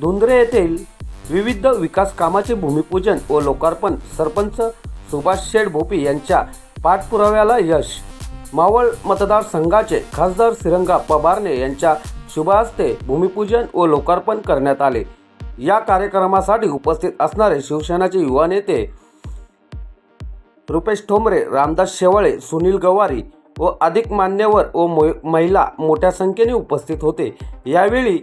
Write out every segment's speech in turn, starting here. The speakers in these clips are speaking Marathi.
धुंद्रे येथील विविध विकास कामाचे भूमिपूजन व लोकार्पण सरपंच सुभाष शेठ भोपी यांच्या पाठपुराव्याला यश. मावळ मतदारसंघाचे खासदार सिरंगा पबारणे यांच्या शुभ हस्ते भूमिपूजन व लोकार्पण करण्यात आले. या कार्यक्रमासाठी उपस्थित असणारे शिवसेनाचे युवा नेते रुपेश ठोंबरे रामदास शेवाळे सुनील गवारी व अधिक मान्यवर व मो- महिला मोठ्या संख्येने उपस्थित होते. यावेळी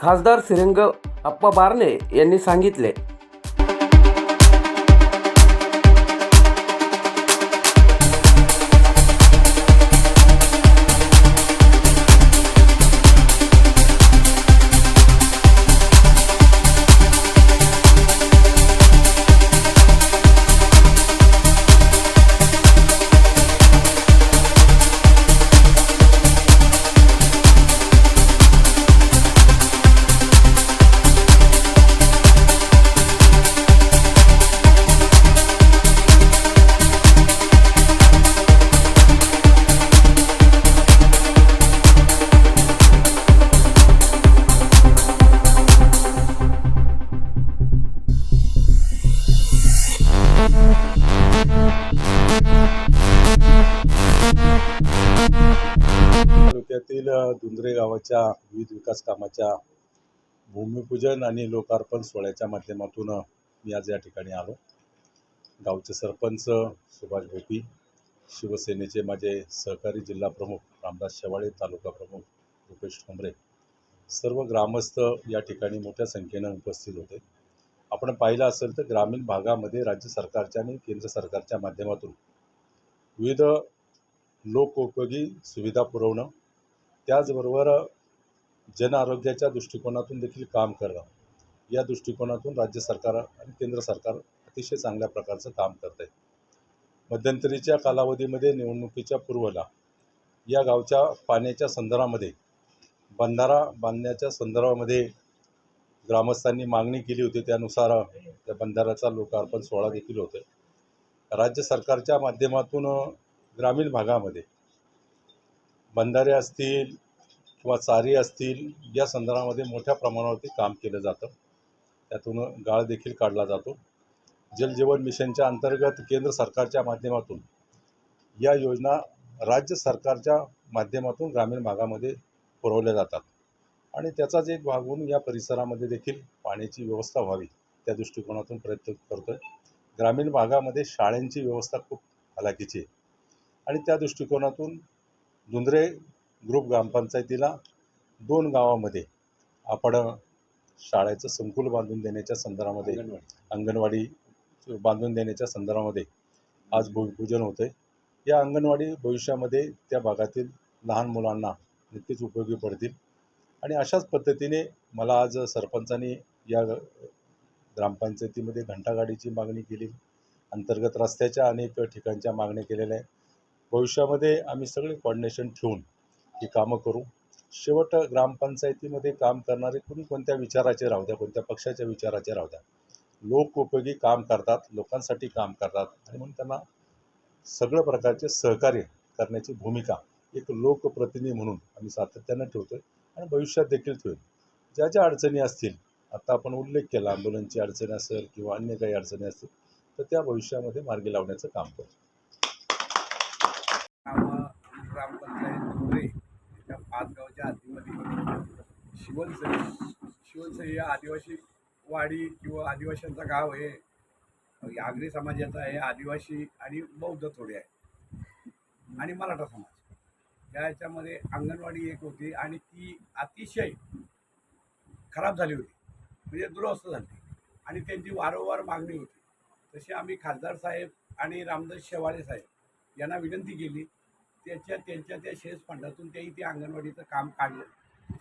खासदार श्रीरंग अप्पा बारणे यांनी सांगितले. तालुक्यातील अ, धुंद्रे गावाच्या विविध विकास कामाच्या भूमिपूजन आणि लोकार्पण सोहळ्याच्या माध्यमातून मी आज या ठिकाणी आलो. गावचे सरपंच सुभाष गोपी शिवसेनेचे माझे सहकारी जिल्हा प्रमुख रामदास शेवाळे तालुका प्रमुख रुपेश ठोंबरे सर्व ग्रामस्थ या ठिकाणी मोठ्या संख्येनं उपस्थित होते. आपण पाहिलं असेल तर ग्रामीण भागामध्ये राज्य सरकारच्या आणि केंद्र सरकारच्या माध्यमातून विविध लोकोपयोगी सुविधा पुरवणं त्याचबरोबर जन आरोग्याच्या दृष्टिकोनातून देखील काम करणं. या दृष्टिकोनातून राज्य सरकार आणि केंद्र सरकार अतिशय चांगल्या प्रकारचं काम करत आहे मध्यंतरीच्या कालावधीमध्ये निवडणुकीच्या पूर्वला या गावच्या पाण्याच्या संदर्भामध्ये बंधारा बांधण्याच्या संदर्भामध्ये ग्रामस्थांनी मागणी केली होती त्यानुसार त्या बंधाऱ्याचा लोकार्पण सोहळा देखील होतो राज्य सरकारच्या माध्यमातून ग्रामीण भागामध्ये. बंधारे असतील किंवा चारी असतील या संदर्भामध्ये मोठ्या प्रमाणावरती काम केलं जातं. त्यातून गाळ देखील काढला जातो. जलजीवन मिशनच्या अंतर्गत केंद्र सरकारच्या माध्यमातून या योजना राज्य सरकारच्या माध्यमातून ग्रामीण भागामध्ये पुरवल्या जातात. आणि त्याचाच एक भाग म्हणून या परिसरामध्ये देखील पाण्याची व्यवस्था व्हावी त्या दृष्टिकोनातून प्रयत्न करतो आहे ग्रामीण भागामध्ये शाळांची व्यवस्था खूप हलाखीची आहे. आणि त्या दृष्टिकोनातून धुंद्रे ग्रुप ग्रामपंचायतीला दोन गावामध्ये आपण शाळेचं संकुल बांधून देण्याच्या संदर्भामध्ये अंगणवाडी बांधून देण्याच्या संदर्भामध्ये आज भूमिपूजन होतं आहे या अंगणवाडी भविष्यामध्ये त्या भागातील लहान मुलांना नक्कीच उपयोगी पडतील. आणि अशाच पद्धतीने मला आज सरपंचांनी या ग्रामपंचायतीमध्ये घंटागाडीची मागणी केली. अंतर्गत रस्त्याच्या अनेक ठिकाणच्या मागण्या केलेल्या आहे भविष्यामध्ये आम्ही सगळे कॉर्डिनेशन ठेवून ही कामं करू. शेवट ग्रामपंचायतीमध्ये काम करणारे कुणी कोणत्या विचाराचे राहू द्या कोणत्या पक्षाच्या विचाराचे राहू द्या. लोक उपयोगी काम करतात लोकांसाठी काम करतात आणि म्हणून त्यांना सगळं प्रकारचे सहकार्य करण्याची भूमिका एक लोकप्रतिनिधी म्हणून आम्ही सातत्यानं ठेवतो आहे आणि भविष्यात देखील ठेवू ज्या ज्या अडचणी असतील आता आपण उल्लेख केला आंदोलनची अडचणी असेल किंवा अन्य काही अडचणी असतील तर त्या भविष्यामध्ये मार्गी लावण्याचं काम करतो कामं ग्रामपंचायत धुळे या पाच गावच्या हद्दीमध्ये शिवनसई शिवनसई या आदिवासी वाडी किंवा आदिवासींचा गाव हे आगरी समाजाचा आहे आदिवासी आणि बौद्ध थोडे आहे. आणि मराठा समाज. या याच्यामध्ये अंगणवाडी एक होती आणि ती अतिशय खराब झाली होती. म्हणजे दुरवस्था झाली. आणि त्यांची वारंवार मागणी होती. तशी आम्ही खासदार साहेब आणि रामदास शेवाळे साहेब यांना विनंती केली त्याच्या त्यांच्या त्या शेअर्स फंडातून ते ते अंगणवाडीचं काम काढलं.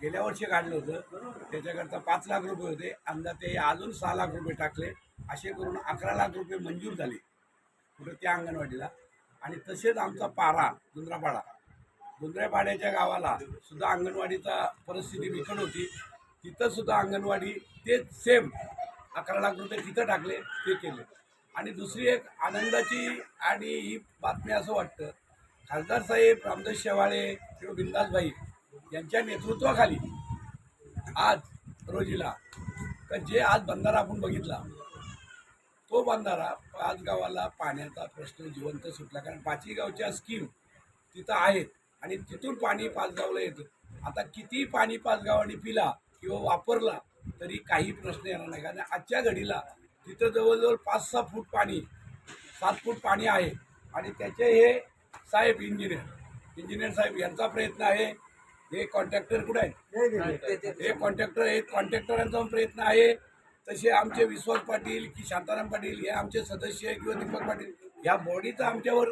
गेल्या वर्षी काढलं होतं. त्याच्याकरता पाच लाख रुपये होते. अंदा ते अजून सहा लाख रुपये टाकले. असे करून अकरा लाख रुपये मंजूर झाले. कुठं त्या अंगणवाडीला. आणि तसेच आमचा पारा दुंद्रापाडा दुंद्रापाड्याच्या गावाला सुद्धा अंगणवाडीचा परिस्थिती बिकट होती. तिथं सुद्धा अंगणवाडी तेच सेम अकरा लाख रुपये तिथं टाकले ते केले. आणि दुसरी एक आनंदाची आणि ही बातमी असं वाटतं खासदार साहेब रामदास शेवाळे किंवा बिंदासबाई यांच्या नेतृत्वाखाली आज रोजीला का जे आज बंधारा आपण बघितला तो बंधारा पाच गावाला पाण्याचा प्रश्न जिवंत सुटला. कारण पाचही गावच्या स्कीम तिथं आहेत आणि तिथून पाणी पाच गावला येतं. आता किती पाणी पाच गावांनी पिला किंवा वापरला तरी काही प्रश्न येणार नाही. कारण आजच्या घडीला तिथं जवळजवळ पाच सहा फूट पाणी सात फूट पाणी आहे. आणि त्याचे हे साहेब इंजिनियर. इंजिनियर साहेब यांचा प्रयत्न आहे. हे कॉन्ट्रॅक्टर कुठे आहेत? हे कॉन्ट्रॅक्टर आहेत कॉन्ट्रॅक्टरांचा पण प्रयत्न आहे. तसे आमचे विश्वास पाटील की शांताराम पाटील हे आमचे सदस्य किंवा दीपक पाटील ह्या बॉडीचा आमच्यावर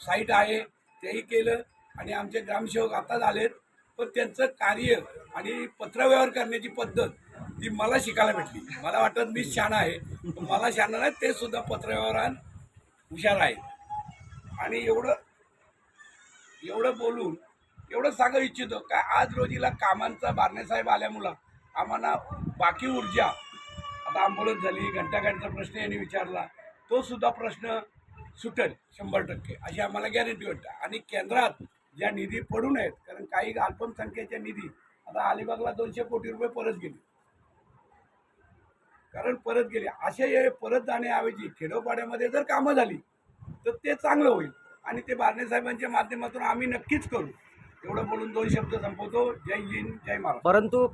साईट आहे. तेही केलं आणि आमचे ग्रामसेवक आताच आलेत पण त्यांचं कार्य आणि पत्रव्यवहार करण्याची पद्धत ती मला शिकायला भेटली. मला वाटत मी शाणा आहे. मला शाणा नाही ते सुद्धा पत्रव्यवहारात हुशार आहे आणि एवढं एवढं बोलून एवढं सांगू इच्छितो का आज रोजीला कामांचा बारणेसाहेब आल्यामुळं आम्हाला बाकी ऊर्जा आता आंबोलत झाली घंटागाडीचा प्रश्न यांनी विचारला तो सुद्धा प्रश्न सुटेल शंभर टक्के अशी आम्हाला गॅरंटी वाटते. आणि केंद्रात ज्या निधी पडून आहेत कारण काही अल्पसंख्येच्या निधी आता अलिबागला दोनशे कोटी रुपये परत गेले. कारण परत गेले. असे परत जाण्याऐवजी खेडोपाड्यामध्ये जर कामं झाली तर ते चांगलं होईल. आणि ते बारणे साहेबांच्या माध्यमातून आम्ही नक्कीच करू. एवढं बोलून दोन शब्द संपवतो. जय हिंद जय महाराज परंतु